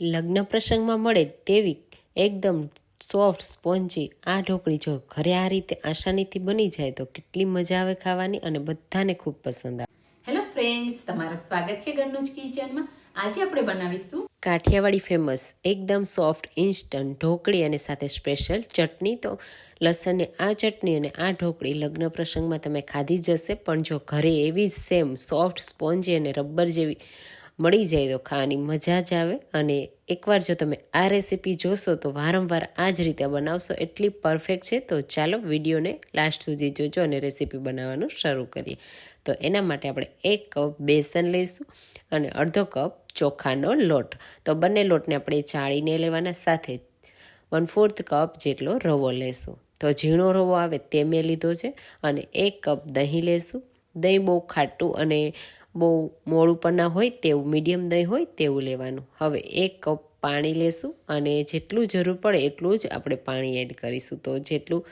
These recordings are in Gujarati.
લગ્ન પ્રસંગમાં મળે તેવી એકદમ સોફ્ટ સ્પોન્જી આ ઢોકળી જો ઘરે આ રીતે આસાનીથી બની જાય તો કેટલી મજા આવે ખાવાની અને બધાને ખૂબ પસંદ આવે. હેલો ફ્રેન્ડ્સ તમારું સ્વાગત છે ઘરનું જ કિચનમાં. આજે આપણે બનાવીશું કાઠિયાવાડી ફેમસ એકદમ સોફ્ટ ઇન્સ્ટન્ટ ઢોકળી અને સાથે સ્પેશિયલ ચટણી. તો લસણની આ ચટણી અને આ ઢોકળી લગ્ન પ્રસંગમાં તમે ખાધી જ હશે. પણ જો ઘરે એવી જ સેમ સોફ્ટ સ્પોન્જી અને રબર જેવી મળી જાય તો ખાવાની મજા જ આવે. અને એકવાર જો તમે આ રેસીપી જોશો તો વારંવાર આ જ રીતે બનાવશો. એટલી પરફેક્ટ છે. તો ચાલો વિડીયોને લાસ્ટ સુધી જોજો અને રેસીપી બનાવવાનું શરૂ કરીએ. તો એના માટે આપણે એક કપ બેસન લઈશું અને અડધો કપ ચોખાનો લોટ. તો બંને લોટને આપણે ચાળીને લેવાના સાથે વન ફોર્થ કપ જેટલો રવો લેશું. તો ઝીણો રવો આવે તે મેં લીધો છે. અને એક કપ દહીં લેશું. દહીં બહુ ખાટું અને બહુ મોળું પણ ના હોય, તેવું મીડિયમ દહીં હોય, તેવું લેવાનું. હવે એક કપ પાણી લેશું અને જેટલું જરૂર પડે એટલું જ આપણે પાણી એડ કરીશું. તો જેટલું,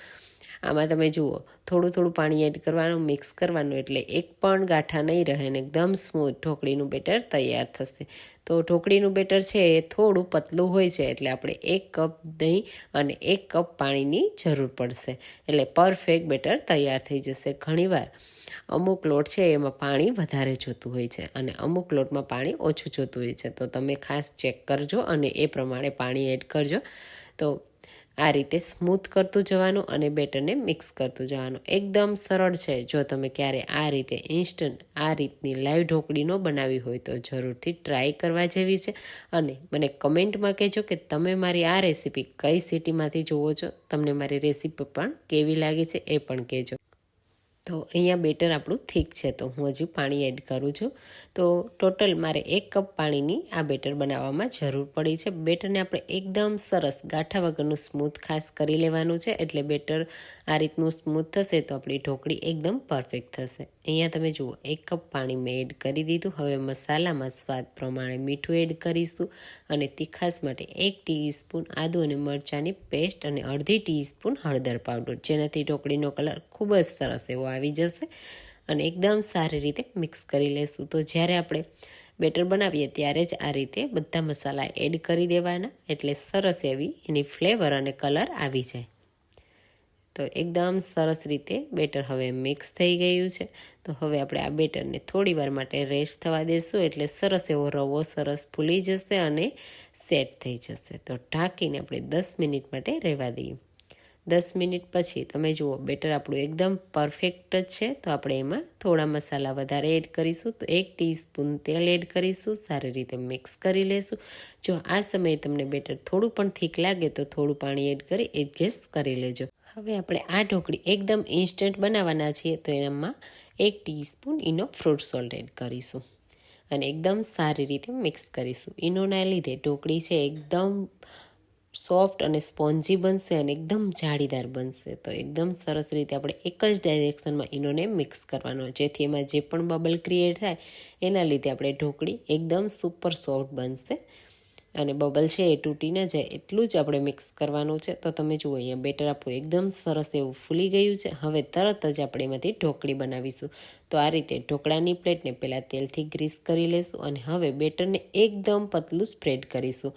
આમાં તમે જુઓ, થોડું થોડું પાણી એડ કરવાનું મિક્સ કરવાનું, એટલે એક પણ ગાંઠા નહીં રહે ને એકદમ સ્મૂથ ઢોકળીનું બેટર તૈયાર થશે. તો ઢોકળીનું બેટર છે એ થોડું પતલું હોય છે, એટલે આપણે એક કપ દહીં અને એક કપ પાણીની જરૂર પડશે. એટલે પરફેક્ટ બેટર તૈયાર થઈ જશે ઘણીવાર. અમુક લોટ છે એમાં પાણી વધારે જોતું હોય છે અને અમુક લોટમાં પાણી ઓછું જોતું હોય છે. તો તમે ખાસ ચેક કરજો અને એ પ્રમાણે પાણી એડ કરજો. તો આ રીતે સ્મૂથ કરતું જવાનું અને બેટરને મિક્સ કરતું જવાનું. એકદમ સરળ છે. જો તમે ક્યારે આ રીતે ઇન્સ્ટન્ટ આ રીતની લાઈવ ઢોકળીનો બનાવી હોય તો જરૂરથી ટ્રાય કરવા જેવી છે. અને મને કમેન્ટમાં કહેજો કે તમે મારી આ રેસીપી કઈ સિટીમાંથી જુઓ છો. તમને મારી રેસીપી પણ કેવી લાગી છે એ પણ કહેજો. તો અહીંયા બેટર આપણું થીક છે. તો હું હજુ પાણી એડ કરું છું. તો ટોટલ મારે એક કપ પાણીની આ બેટર બનાવવામાં જરૂર પડી છે. બેટરને આપણે એકદમ સરસ ગાંઠા વગરનું સ્મૂથ ખાસ કરી લેવાનું છે. એટલે બેટર આ રીતનું સ્મૂથ થશે તો આપણી ઢોકળી એકદમ પરફેક્ટ થશે. અહીંયા તમે જુઓ, એક કપ પાણી મેં એડ કરી દીધું. હવે મસાલામાં સ્વાદ પ્રમાણે મીઠું એડ કરીશું અને તીખાસ માટે એક ટીસ્પૂન આદુ અને મરચાંની પેસ્ટ અને અડધી ટીસ્પૂન હળદર પાવડર, જેનાથી ઢોકળીનો કલર ખૂબ જ સરસ એવો આવી જશે અને એકદમ સારી રીતે મિક્સ કરી લેશું. તો જ્યારે આપણે બેટર બનાવીએ ત્યારે જ આ રીતે બધા મસાલા એડ કરી દેવાના. એટલે સરસ એવી એની ફ્લેવર અને કલર આવી જાય. તો એકદમ સરસ રીતે બેટર હવે મિક્સ થઈ ગયું છે. તો હવે આપણે આ બેટરને થોડી વાર માટે રેસ્ટ થવા દેશું. એટલે સરસ એવો રવો સરસ ફૂલી જશે અને સેટ થઈ જશે. તો ઢાંકીને આપણે દસ મિનિટ માટે રહેવા દઈએ. દસ મિનિટ પછી તમે જુઓ, બેટર આપણું એકદમ પરફેક્ટ જ છે. તો આપણે એમાં થોડા મસાલા વધારે એડ કરીશું. તો એક ટીસ્પૂન તેલ એડ કરીશું. સારી રીતે મિક્સ કરી લેશું. જો આ સમયે તમને બેટર થોડું પણ થીક લાગે તો થોડું પાણી એડ કરી એડજસ્ટ કરી લેજો. હવે આપણે આ ઢોકળી એકદમ ઇન્સ્ટન્ટ બનાવવાના છીએ તો એનામાં એક teaspoon Eno fruit salt add કરીશું. અને એકદમ સારી રીતે મિક્સ કરીશું. ઇનોના લીધે ઢોકળી છે એકદમ સોફ્ટ અને સ્પોન્જી બનશે અને એકદમ જાળીદાર બનશે. તો એકદમ સરસ રીતે આપણે એક જ ડાયરેક્શનમાં ઇનોને મિક્સ કરવાનો. જેથી એમાં જે પણ બબલ ક્રિએટ થાય, એના લીધે આપણે ઢોકળી એકદમ સુપર સોફ્ટ બનશે. અને બબલ છે એ તૂટી ન જાય, એટલું જ આપણે મિક્સ કરવાનું છે. તો તમે જુઓ, અહીંયા બેટર આપણું એકદમ સરસ એવું ફૂલી ગયું છે. હવે તરત જ આપણે એમાંથી ઢોકળી બનાવીશું. તો આ રીતે ઢોકળાની પ્લેટને પહેલાં તેલથી ગ્રીસ કરી લેશું અને હવે બેટરને એકદમ પતલું સ્પ્રેડ કરીશું.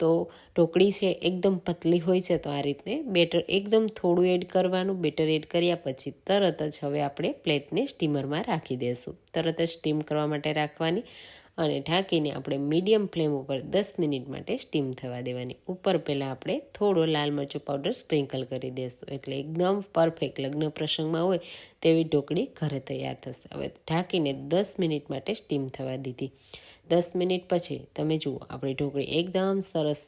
તો ઢોકળી છે એકદમ પતલી હોય છે તો આ રીતે બેટર એકદમ થોડું એડ કરવાનું, બેટર એડ કર્યા પછી તરત જ હવે આપણે પ્લેટને સ્ટીમરમાં રાખી દઈશું તરત જ સ્ટીમ કરવા માટે રાખવાની. અને ઢાંકીને આપણે મીડિયમ ફ્લેમ ઉપર દસ મિનિટ માટે સ્ટીમ થવા દેવાની. ઉપર પહેલાં આપણે થોડો લાલ મરચું પાવડર સ્પ્રિંકલ કરી દઈશું એટલે એકદમ પરફેક્ટ લગ્ન પ્રસંગમાં હોય તેવી ઢોકળી ઘરે તૈયાર થશે. હવે ઢાંકીને દસ મિનિટ માટે સ્ટીમ થવા દીધી. દસ મિનિટ પછી તમે જુઓ, આપણી ઢોકળી એકદમ સરસ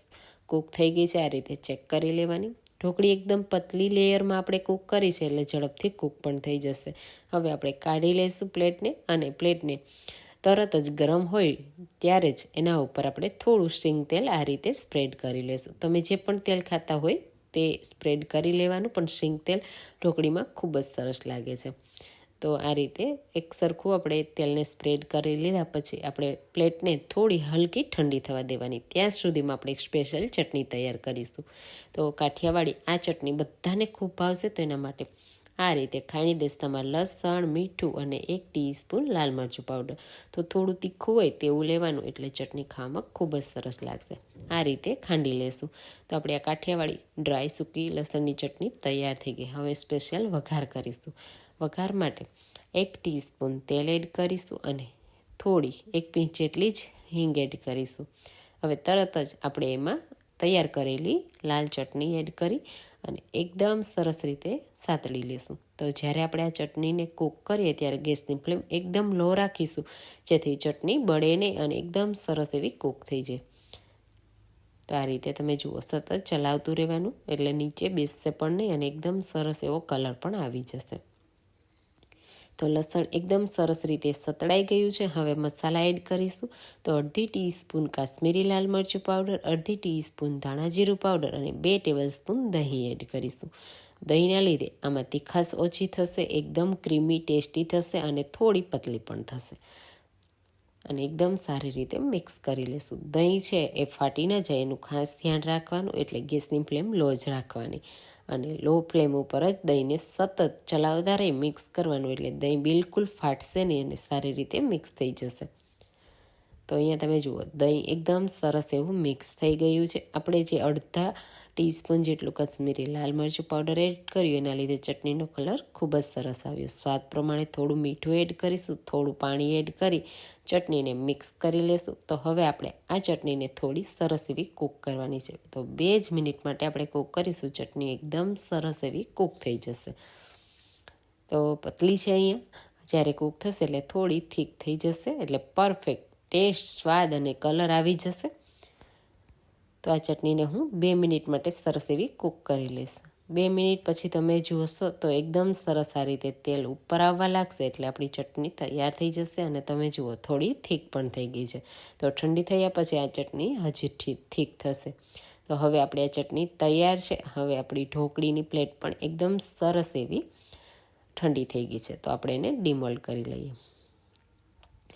કૂક થઈ ગઈ છે. આ રીતે ચેક કરી લેવાની. ઢોકળી એકદમ પતલી લેયરમાં આપણે કૂક કરી છે એટલે ઝડપથી કૂક પણ થઈ જશે. હવે આપણે કાઢી લઈશું પ્લેટને અને પ્લેટને તરત જ ગરમ હોય ત્યારે જ એના ઉપર આપણે થોડું સિંગ તેલ આ રીતે સ્પ્રેડ કરી લેશું. તમે જે પણ તેલ ખાતા હોય તે સ્પ્રેડ કરી લેવાનું, પણ સિંગ તેલ ઢોકળીમાં ખૂબ જ સરસ લાગે છે. તો આ રીતે એક સરખું આપણે તેલને સ્પ્રેડ કરી લીધા પછી આપણે પ્લેટને થોડી હલકી ઠંડી થવા દેવાની. ત્યાં સુધીમાં આપણે એક સ્પેશિયલ ચટણી તૈયાર કરીશું. તો કાઠિયાવાડી આ ચટણી બધાને ખૂબ ભાવશે તો એના માટે આ રીતે ખાણી દસ્તામાં લસણ, મીઠું અને એક ટીસ્પૂન લાલ મરચું પાવડર તો થોડું તીખું હોય તેવું લેવાનું એટલે ચટણી ખાવામાં ખૂબ જ સરસ લાગશે. આ રીતે ખાંડી લેશું. તો આપણે આ કાઠિયાવાડી ડ્રાય સૂકી લસણની ચટણી તૈયાર થઈ ગઈ. હવે સ્પેશિયલ વઘાર કરીશું. વઘાર માટે એક ટીસ્પૂન તેલ એડ કરીશું અને થોડી એક પીંચ જેટલી જ હિંગ એડ કરીશું. હવે તરત જ આપણે એમાં તૈયાર કરેલી લાલ ચટણી એડ કરી અને એકદમ સરસ રીતે સાતળી લેશું. તો જ્યારે આપણે આ ચટણીને કૂક કરીએ ત્યારે ગેસની ફ્લેમ એકદમ લો રાખીશું, જેથી ચટણી બળે નહીં અને એકદમ સરસ એવી કૂક થઈ જાય. તો આ રીતે તમે જુઓ, સતત ચલાવતું રહેવાનું, એટલે નીચે બેસશે પણ નહીં અને એકદમ સરસ એવો કલર પણ આવી જશે. તો લસણ એકદમ સરસ રીતે સતળાઈ ગયું છે. હવે મસાલા એડ કરીશું. તો અડધી ટીસ્પૂન કાશ્મીરી લાલ મરચું પાવડર, અડધી ટીસ્પૂન ધાણા જીરું પાવડર અને બે ટેબલ સ્પૂન દહીં એડ કરીશું. દહીંના લીધે આમાં તીખાશ ઓછી થશે, એકદમ ક્રીમી ટેસ્ટી થશે અને થોડી પતલી પણ થશે. અને એકદમ સારી રીતે મિક્સ કરી લેશું. દહીં છે એ ફાટી ન જાય, એનું ખાસ ધ્યાન રાખવાનું, એટલે ગેસની ફ્લેમ લો જ રાખવાની. અને લો ફ્લેમ ઉપર જ દહીંને સતત ચલાવતા રહી મિક્સ કરવાનું, એટલે દહીં બિલકુલ ફાટશે નહીં અને સારી રીતે મિક્સ થઈ જશે. તો અહીંયા તમે જુઓ, દહીં એકદમ સરસ એવું મિક્સ થઈ ગયું છે. આપણે જે અડધા ટીસ્પૂન જેટલું કશ્મીરી લાલ મરચું પાવડર એડ કર્યું, એના લીધે ચટણીનો કલર ખૂબ જ સરસ આવ્યો. સ્વાદ પ્રમાણે થોડું મીઠું એડ કરીશું, થોડું પાણી એડ કરી ચટણીને મિક્સ કરી લેશું. તો હવે આપણે આ ચટણીને થોડી સરસ એવી કૂક કરવાની છે. તો બે જ મિનિટ માટે આપણે કૂક કરીશું. ચટણી એકદમ સરસ એવી કૂક થઈ જશે. તો પતલી છે અહીંયા. જ્યારે કૂક થશે એટલે થોડી થીક થઈ જશે, એટલે પરફેક્ટ ટેસ્ટ, સ્વાદ અને કલર આવી જશે. તો આ ચટણીને હું બે મિનિટ માટે સરસ એવી કૂક કરી લઈશ. બે મિનિટ પછી તમે જોશો તો એકદમ સરસ આ રીતે તેલ ઉપર આવવા લાગશે એટલે આપણી ચટણી તૈયાર થઈ જશે અને તમે જુઓ થોડી થીક પણ થઈ ગઈ છે. તો ઠંડી થયા પછી આ ચટણી હજી થીક થશે. તો હવે આપણી આ ચટણી તૈયાર છે. હવે આપણી ઢોકળીની પ્લેટ પણ એકદમ સરસ એવી ઠંડી થઈ ગઈ છે. તો આપણે એને ડિમોલ્ડ કરી લઈએ.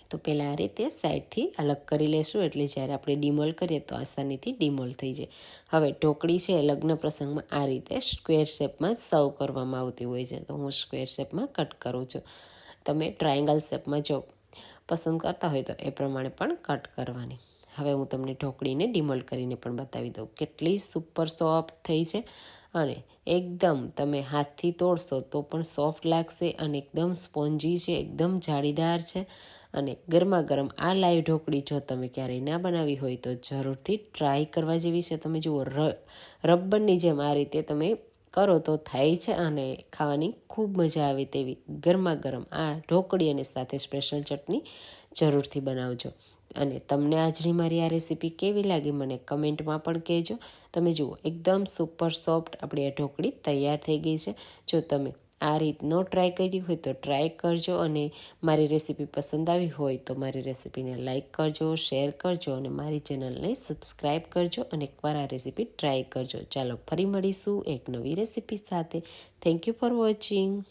તો પહેલાં આ રીતે સાઈડથી અલગ કરી લેશું. એટલે જ્યારે આપણે ડિમોલ કરીએ તો આસાનીથી ડિમોલ થઈ જાય. હવે ઢોકળી છે લગ્ન પ્રસંગમાં આ રીતે સ્ક્વેર શેપમાં સર્વ કરવામાં આવતી હોય છે. તો હું સ્ક્વેર શેપમાં કટ કરું છું. તમે ટ્રાયંગલ શેપમાં જો પસંદ કરતા હોય તો એ પ્રમાણે પણ કટ કરવાની. હવે હું તમને ઢોકળીને ડિમોલ કરીને પણ બતાવી દઉં. કેટલી સુપર સોફ્ટ થઈ છે. અને એકદમ તમે હાથથી તોડશો તો પણ સોફ્ટ લાગશે અને એકદમ સ્પોન્જી છે, એકદમ જાળીદાર છે. અને ગરમા ગરમ આ લાઈવ ઢોકળી જો તમે ક્યારેય ના બનાવી હોય તો જરૂરથી ટ્રાય કરવા જેવી છે. તમે જુઓ રબરની જેમ આ રીતે તમે કરો તો થાય છે અને ખાવાની ખૂબ મજા આવે તેવી ગરમા ગરમ આ ઢોકળી અને સાથે સ્પેશિયલ ચટણી જરૂરથી બનાવજો. અને તમને આજની મારી આ રેસીપી કેવી લાગી મને કમેન્ટમાં પણ કહેજો. તમે જુઓ, એકદમ સુપર સોફ્ટ આપણી આ ઢોકળી તૈયાર થઈ ગઈ છે. જો તમે આ રીતનો ટ્રાય કરી હોય તો ટ્રાય કરજો અને મારી રેસીપી પસંદ આવી હોય તો મારી રેસીપીને લાઇક કરજો શેર કરજો અને મારી ચેનલને સબસ્ક્રાઈબ કરજો અને એકવાર આ રેસીપી ટ્રાય કરજો. ચાલો ફરી મળીશું એક નવી રેસીપી સાથે. Thank you for watching